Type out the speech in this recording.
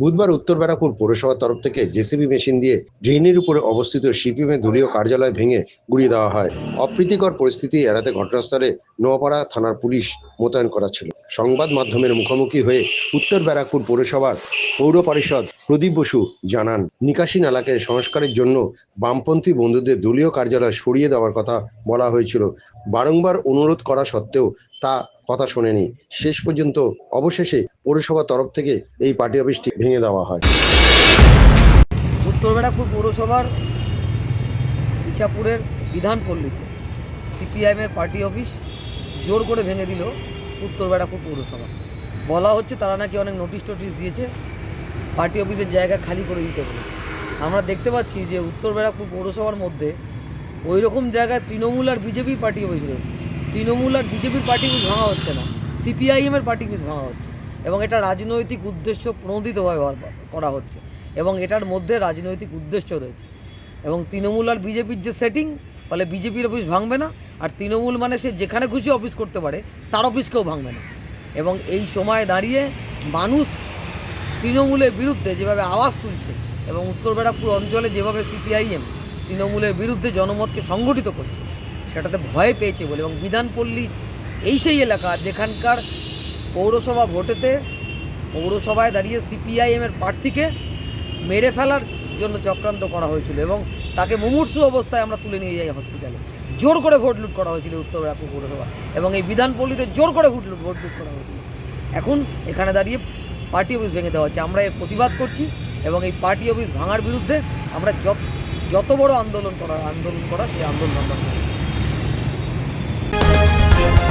বুধবার উত্তর ব্যারাকপুর পৌরসভার তরফ থেকে জেসিবি মেশিন দিয়ে ড্রেনের উপরে অবস্থিত সিপিএম এর দলীয় কার্যালয় ভেঙে গুড়িয়ে দেওয়া হয়। অপ্রীতিকর পরিস্থিতি এড়াতে ঘটনাস্থলে নোয়াপাড়া থানার পুলিশ মোতায়েন করা ছিল। সংবাদ মাধ্যমের মুখোমুখি হয়ে উত্তর ব্যারাকপুর পৌরসভার পৌর পরিষদ প্রদীপ বসু জানান, নিকাশি নালাকে সংস্কারের জন্য বামপন্থী বন্ধুদের দলীয় কার্যালয় সরিয়ে দেওয়ার কথা বলা হয়েছিল। বারংবার অনুরোধ করা সত্ত্বেও তা কথা শোনেনি। শেষ পর্যন্ত অবশেষে পৌরসভার তরফ থেকে এই পার্টি অফিসটি ভেঙে দেওয়া হয়। উত্তর ব্যারাকপুর পৌরসভার ইছাপুরের বিধানপল্লীতে সিপিআইএমের পার্টি অফিস জোর করে ভেঙে দিল উত্তর ব্যারাকপুর পৌরসভা। বলা হচ্ছে তারা নাকি অনেক নোটিশ টোটিশ দিয়েছে, পার্টি অফিসের জায়গা খালি করে দিতে বলেছে। আমরা দেখতে পাচ্ছি যে উত্তর ব্যারাকপুর পৌরসভার মধ্যে ওই রকম জায়গায় তৃণমূল আর বিজেপি পার্টি অফিস রয়েছে। তৃণমূল আর বিজেপির পার্টি অফিস ভাঙা হচ্ছে না। সিপিআইএমের পার্টি অফিস ভাঙা হচ্ছে। এবং এটা রাজনৈতিক উদ্দেশ্য প্রণোদিতভাবে করা হচ্ছে। এবং এটার মধ্যে রাজনৈতিক উদ্দেশ্য রয়েছে। এবং তৃণমূল আর বিজেপির যে সেটিং ফলে বিজেপির অফিস ভাঙবে না। আর তৃণমূল মানে সে যেখানে খুশি অফিস করতে পারে, তার অফিসকেও ভাঙবে না। এবং এই সময় দাঁড়িয়ে মানুষ তৃণমূলের বিরুদ্ধে যেভাবে আওয়াজ তুলছে, এবং উত্তর ব্যারাকপুর অঞ্চলে যেভাবে সিপিআইএম তৃণমূলের বিরুদ্ধে জনমতকে সংগঠিত করছে সেটাতে ভয় পেয়েছে বলে এবং বিধানপল্লী এই সেই এলাকা, যেখানকার পৌরসভা ভোটেতে পৌরসভায় দাঁড়িয়ে সিপিআইএমের প্রার্থীকে মেরে ফেলার জন্য চক্রান্ত করা হয়েছিল এবং তাকে মুমূর্ষু অবস্থায় আমরা তুলে নিয়ে যাই হসপিটালে জোর করে ভোট লুট করা হয়েছিল উত্তর ব্যারাকপুর পৌরসভা এবং এই বিধানপল্লীতে জোর করে ভোট লুট ভোট লুট করা হয়েছিল। এখন এখানে দাঁড়িয়ে পার্টি অফিস ভেঙে দেওয়া হচ্ছে। আমরা এর প্রতিবাদ করছি এবং এই পার্টি অফিস ভাঙার বিরুদ্ধে আমরা যত যত বড় আন্দোলন করা আন্দোলন করা সেই আন্দোলন আমরা। Thank you.